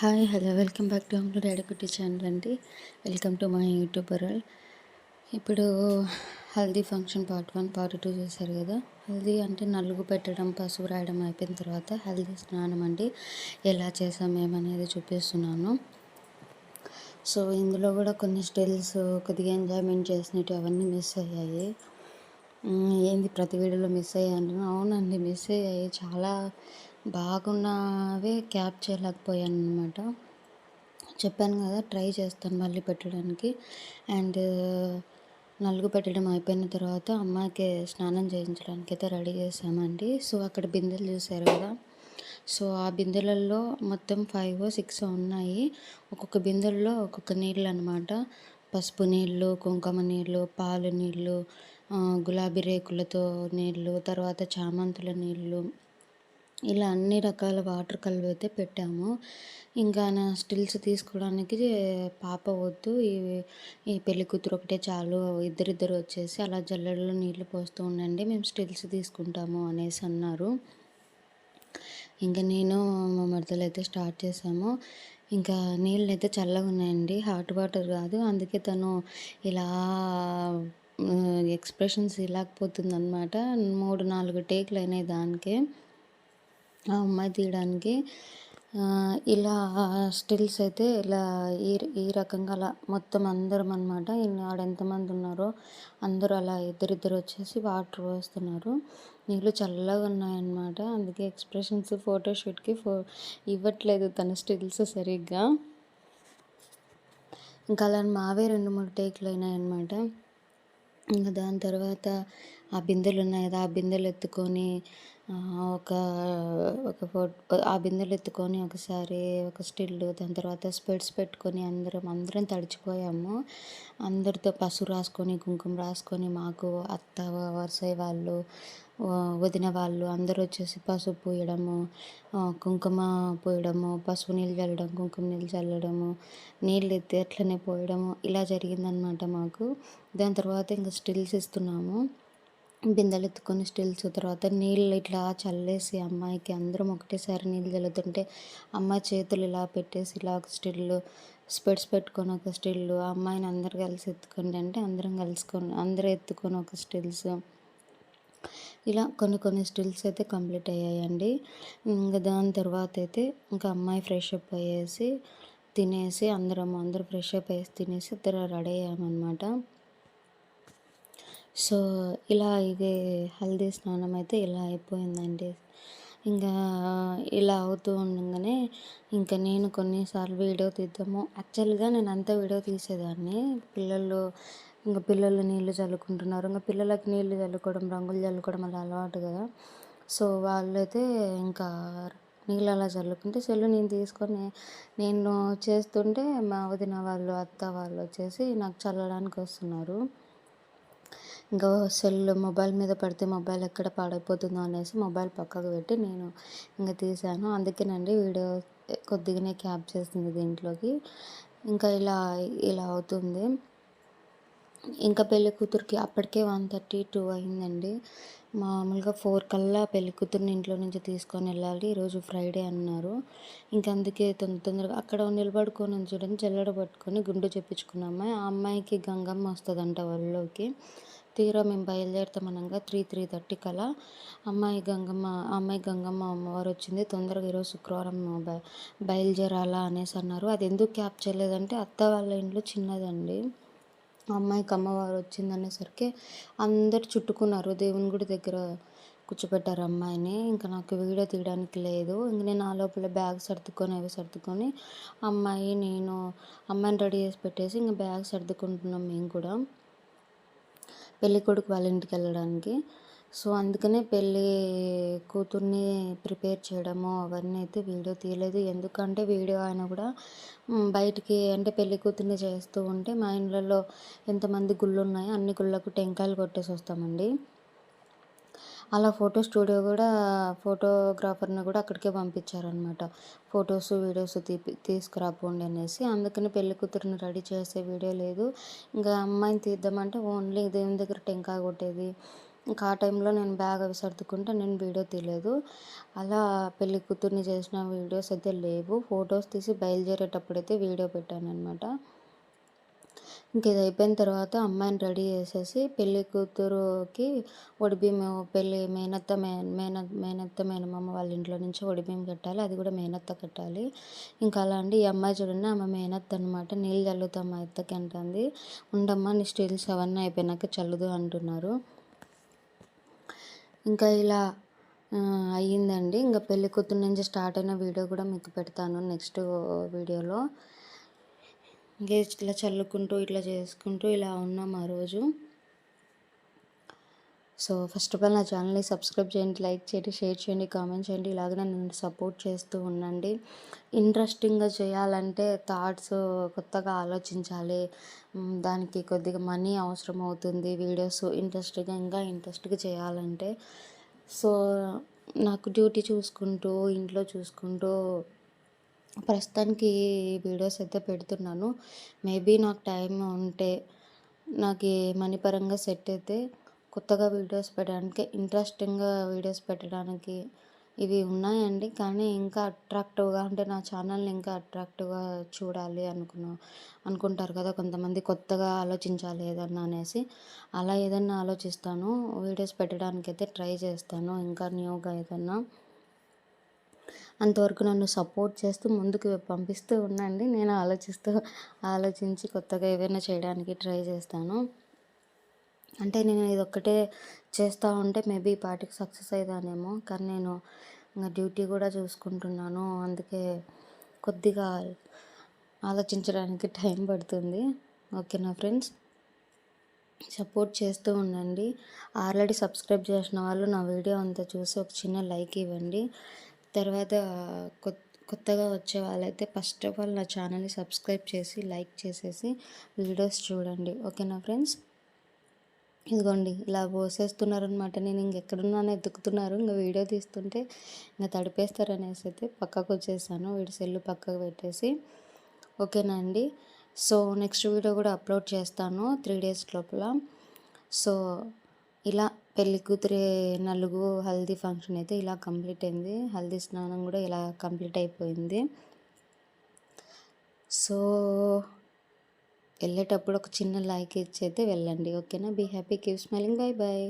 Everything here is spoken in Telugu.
Hi hello welcome back to home to daddy channel అండి. వెల్కమ్ టు మై యూట్యూబర్ ఇప్పుడు haldi function part one part two చూసారు కదా. హల్దీ అంటే నలుగు పెట్టడం పసుపు రాయడం అయిపోయిన తర్వాత హల్దీ స్నానం అండి. ఎలా చేసాం ఏమనేది చూపిస్తున్నాను. సో ఇందులో కూడా కొన్ని స్టిల్స్ కొద్దిగా ఎంజాయ్మెంట్ చేసినట్టు అవన్నీ మిస్ అయ్యాయి. ఏంది ప్రతి వీడియోలో మిస్ అయ్యాను అవునండి మిస్ అయ్యాయి. చాలా బాగున్నవే క్యాప్ చేయలేకపోయాను అనమాట చెప్పాను కదా ట్రై చేస్తాను మళ్ళీ పెట్టడానికి. అండ్ నలుగు పెట్టడం అయిపోయిన తర్వాత అమ్మాయికి స్నానం చేయించడానికి అయితే రెడీ చేసామండి సో అక్కడ బిందెలు చూసారు కదా. సో ఆ బిందెలలో మొత్తం ఫైవ్ సిక్స్ ఉన్నాయి. ఒక్కొక్క బిందెల్లో ఒక్కొక్క నీళ్ళు అనమాట పసుపు నీళ్ళు కుంకుమ నీళ్ళు పాలు నీళ్ళు గులాబీ రేకులతో నీళ్ళు తర్వాత చామంతుల నీళ్ళు ఇలా అన్ని రకాల వాటర్ కలర్ అయితే పెట్టాము. ఇంకా నా స్టిల్స్ తీసుకోవడానికి పాప వద్దు. ఈ ఈ పెళ్ళి కూతురు ఒకటే చాలు. ఇద్దరిద్దరు వచ్చేసి అలా జల్లెడలో నీళ్ళు పోస్తూ ఉండండి మేము స్టిల్స్ తీసుకుంటాము అనేసి అన్నారు. ఇంకా నేను మా మరదలు అయితే స్టార్ట్ చేసాము. ఇంకా నీళ్ళు అయితే చల్లగా ఉన్నాయండి. హాట్ వాటర్ కాదు. అందుకే తను ఇలా ఎక్స్ప్రెషన్స్ ఇలాకపోతుంది అనమాట మూడు నాలుగు టేకులు అయినాయి దానికే. ఆ అమ్మాయి తీయడానికి ఇలా స్టిల్స్ అయితే ఇలా ఈ ఈ రకంగా అలా మొత్తం అందరం అనమాట ఆడ ఎంతమంది ఉన్నారో అందరూ అలా ఇద్దరిద్దరు వచ్చేసి వాటర్ పోస్తున్నారు. నీళ్ళు చల్లగా ఉన్నాయన్నమాట. అందుకే ఎక్స్ప్రెషన్స్ ఫోటోషూట్కి ఫో ఇవ్వట్లేదు తన స్టిల్స్ సరిగ్గా. ఇంకా అలా మావే రెండు మూడు టేకులు అయినాయన్నమాట. ఇంకా దాని తర్వాత ఆ బిందెలు ఉన్నాయి కదా ఆ బిందెలు ఎత్తుకొని ఒక ఒక ఫోటో ఆ బిందెలు ఎత్తుకొని ఒకసారి ఒక స్టిల్ దాని తర్వాత స్పెడ్స్ పెట్టుకొని అందరం అందరం తడిచిపోయాము. అందరితో పసుపు రాసుకొని కుంకుమ రాసుకొని మాకు అత్త వరసయ్య వాళ్ళు వదిన వాళ్ళు అందరూ వచ్చేసి పసుపు పూయడము కుంకుమ పూయడము పసుపు నీళ్ళు చల్లడం కుంకుమ నీళ్ళు చల్లడము నీళ్ళు ఎత్తి అట్లనే పోయడము ఇలా జరిగిందనమాట మాకు. దాని తర్వాత ఇంకా స్టిల్స్ ఇస్తున్నాము. బిందెలు ఎత్తుకొని స్టిల్స్ తర్వాత నీళ్ళు ఇట్లా చల్లేసి అమ్మాయికి అందరం ఒకటేసారి నీళ్ళు చల్లుతుంటే అమ్మాయి చేతులు ఇలా పెట్టేసి ఇలా ఒక స్టిల్లు స్పెడ్స్ పెట్టుకొని ఒక స్టిల్ అమ్మాయిని అందరు కలిసి ఎత్తుకోండి అంటే అందరం కలుసుకొని అందరూ ఎత్తుకొని ఒక స్టిల్స్. ఇలా కొన్ని కొన్ని స్టిల్స్ అయితే కంప్లీట్ అయ్యాయండి. ఇంకా దాని తర్వాత అయితే ఇంకా అమ్మాయి ఫ్రెష్ అప్ అయ్యేసి తినేసి అందరం అందరూ ఫ్రెష్ అప్ అయ్యేసి తినేసి ఇద్దరు రెడీ అయ్యామన్నమాట. సో ఇలా ఇది హల్దీ స్నానం అయితే ఇలా అయిపోయిందండి. ఇంకా ఇలా అవుతూ ఉండగానే ఇంకా నేను కొన్నిసార్లు వీడియో తీద్దాము. యాక్చువల్గా నేను అంత వీడియో తీసేదాన్ని. పిల్లలు ఇంకా పిల్లలు నీళ్ళు చల్లుకుంటున్నారు. ఇంకా పిల్లలకి నీళ్ళు చల్లుకోవడం రంగులు చల్లుకోవడం అలా అలవాటు కదా. సో వాళ్ళైతే ఇంకా నీళ్ళు అలా చల్లుకుంటే సెల్లు నేను తీసుకొని నేను చేస్తుంటే మా వదిన వాళ్ళు అత్త వాళ్ళు వచ్చేసి నాకు చల్లడానికి వస్తున్నారు. ఇంకా సెల్ మొబైల్ మీద పడితే మొబైల్ ఎక్కడ పాడైపోతుందో అనేసి మొబైల్ పక్కకు పెట్టి నేను ఇంకా తీసాను. అందుకేనండి వీడియో కొద్దిగానే క్యాప్ చేస్తుంది దీంట్లోకి. ఇంకా ఇలా ఇలా అవుతుంది. ఇంకా పెళ్ళి కూతురికి అప్పటికే వన్ థర్టీ టూ అయిందండి. మామూలుగా ఫోర్ కల్లా పెళ్ళి కూతురుని ఇంట్లో నుంచి తీసుకొని వెళ్ళాలి. ఈరోజు ఫ్రైడే అన్నారు. ఇంకా అందుకే తొందర తొందరగా అక్కడ నిలబడుకొని చూడండి చెల్లడ పట్టుకొని గుండు చెప్పించుకున్న ఆ అమ్మాయికి గంగమ్మ వస్తుందంట వాళ్ళలోకి తీరా మేము బయలుదేరుతాం అనగా త్రీ త్రీ థర్టీ కల్లా అమ్మాయి గంగమ్మ అమ్మాయి గంగమ్మ అమ్మవారు వచ్చింది. తొందరగా ఈరోజు శుక్రవారం బయలుదేరాలా అనేసి అన్నారు. అది ఎందుకు క్యాప్ చేయలేదంటే అత్త వాళ్ళ ఇంట్లో చిన్నదండి. అమ్మాయికి అమ్మవారు వచ్చింది అనేసరికి అందరు చుట్టుకున్నారు. దేవుని గుడి దగ్గర కూర్చోబెట్టారు అమ్మాయిని. ఇంకా నాకు వీడియో తీయడానికి లేదు. ఇంక నేను ఆ లోపల బ్యాగ్ సర్దుకొని అవి సర్దుకొని అమ్మాయి నేను అమ్మాయిని రెడీ చేసి పెట్టేసి ఇంక బ్యాగ్ సర్దుకుంటున్నాం మేము కూడా. పెళ్ళి కొడుకు వాళ్ళ ఇంటికి వెళ్ళడానికి. సో అందుకనే పెళ్ళి కూతుర్ని ప్రిపేర్ చేయడము అవన్నీ అయితే వీడియో తీయలేదు. ఎందుకంటే వీడియో అయినా కూడా బయటికి అంటే పెళ్ళి కూతుర్ని చేస్తూ ఉంటే మా ఇండ్లలో ఎంతమంది గుళ్ళు ఉన్నాయో అన్ని గుళ్ళకు టెంకాయలు కొట్టేసి వస్తామండి. అలా ఫోటో స్టూడియో కూడా ఫోటోగ్రాఫర్ని కూడా అక్కడికే పంపించారనమాట ఫొటోస్ వీడియోస్ తీపి తీసుకురాపోండి అనేసి. అందుకని పెళ్ళి కూతురుని రెడీ చేసే వీడియో లేదు. ఇంకా అమ్మాయిని తీద్దామంటే ఓన్లీ దేవుని దగ్గర టెంకాయ కొట్టేది. ఇంకా ఆ టైంలో నేను బ్యాగ్ అవి సర్దుకుంటే నేను వీడియో తీయలేదు. అలా పెళ్ళి కూతుర్ని చేసిన వీడియోస్ అయితే లేవు. ఫొటోస్ తీసి బయలుదేరేటప్పుడు అయితే వీడియో పెట్టాను అనమాట ఇంక ఇది అయిపోయిన తర్వాత అమ్మాయిని రెడీ చేసేసి పెళ్ళి కూతురుకి ఒడిబియ్యం పెళ్ళి మేనత్త మే మేన మేనత్త మేనమామ వాళ్ళ ఇంట్లో నుంచి ఒడిబియ్యం కట్టాలి. అది కూడా మేనత్త కట్టాలి. ఇంకా అలా అండి. ఈ అమ్మాయి చూడండి ఆమె మేనత్త అనమాట నీళ్ళు చల్లుతాం మా అత్తకి అంటుంది. ఉండమ్మా నీ స్టీల్స్ అవన్నీ అయిపోయినాక చల్లుదు అంటున్నారు. ఇంకా ఇలా అయ్యిందండి. ఇంకా పెళ్ళి కూతురు నుంచి స్టార్ట్ అయిన వీడియో కూడా మీకు పెడతాను నెక్స్ట్ వీడియోలో. ఇంకా ఇట్లా చల్లుకుంటూ ఇట్లా చేసుకుంటూ ఇలా ఉన్నాం ఆ రోజు. సో ఫస్ట్ ఆఫ్ ఆల్ నా ఛానల్ని సబ్స్క్రైబ్ చేయండి లైక్ చేయండి షేర్ చేయండి కామెంట్ చేయండి. ఇలాగ నన్ను సపోర్ట్ చేస్తూ ఉండండి. ఇంట్రెస్టింగ్గా చేయాలంటే థాట్స్ కొత్తగా ఆలోచించాలి. దానికి కొద్దిగా మనీ అవసరం అవుతుంది. వీడియోస్ ఇంట్రెస్ట్గా ఇంకా ఇంట్రెస్ట్గా చేయాలంటే. సో నాకు డ్యూటీ చూసుకుంటూ ఇంట్లో చూసుకుంటూ ప్రస్తుతానికి వీడియోస్ అయితే పెడుతున్నాను. మేబీ నాకు టైం ఉంటే నాకు మనీ పరంగా సెట్ అయితే కొత్తగా వీడియోస్ పెట్టడానికి ఇంట్రెస్టింగ్గా వీడియోస్ పెట్టడానికి ఇవి ఉన్నాయండి. కానీ ఇంకా అట్రాక్టివ్గా అంటే నా ఛానల్ని ఇంకా అట్రాక్టివ్గా చూడాలి అనుకున్నా అనుకుంటారు కదా కొంతమంది కొత్తగా ఆలోచించాలి ఏదన్నా అనేసి. అలా ఏదన్నా ఆలోచిస్తాను. వీడియోస్ పెట్టడానికి అయితే ట్రై చేస్తాను. ఇంకా న్యూగా ఏదన్నా అంతవరకు నన్ను సపోర్ట్ చేస్తూ ముందుకు పంపిస్తూ ఉండండి. నేను ఆలోచిస్తూ ఆలోచించి కొత్తగా ఏదైనా చేయడానికి ట్రై చేస్తాను. అంటే నేను ఇది ఒక్కటే చేస్తూ ఉంటే మేబీ పార్టీకి సక్సెస్ అవుతానేమో కానీ నేను ఇంకా డ్యూటీ కూడా చూసుకుంటున్నాను. అందుకే కొద్దిగా ఆలోచించడానికి టైం పడుతుంది. ఓకేనా ఫ్రెండ్స్? సపోర్ట్ చేస్తూ ఉండండి. ఆల్రెడీ సబ్స్క్రైబ్ చేసిన వాళ్ళు నా వీడియో అంతా చూసి ఒక చిన్న లైక్ ఇవ్వండి. తర్వాత కొత్త కొత్తగా వచ్చే వాళ్ళైతే ఫస్ట్ ఆఫ్ ఆల్ నా ఛానల్ని సబ్స్క్రైబ్ చేసి లైక్ చేసేసి వీడియోస్ చూడండి. ఓకేనా ఫ్రెండ్స్? ఇదిగోండి ఇలా పోసేస్తున్నారనమాట నేను ఇంకెక్కడున్నానో ఎత్తుకుతున్నారు ఇంకా వీడియో తీస్తుంటే ఇంకా తడిపేస్తారనేసి అయితే పక్కకు వచ్చేసాను. వీడి సెల్లు పక్కకు పెట్టేసి. ఓకేనా అండి? సో నెక్స్ట్ వీడియో కూడా అప్లోడ్ చేస్తాను త్రీ డేస్ లోపల. సో ఇలా పెళ్ళి కూతురి నలుగు హల్దీ ఫంక్షన్ అయితే ఇలా కంప్లీట్ అయింది. హల్దీ స్నానం కూడా ఇలా కంప్లీట్ అయిపోయింది. సో వెళ్ళేటప్పుడు ఒక చిన్న లైక్ ఇచ్చి అయితే వెళ్ళండి. ఓకేనా? Be happy. Keep smiling. Bye bye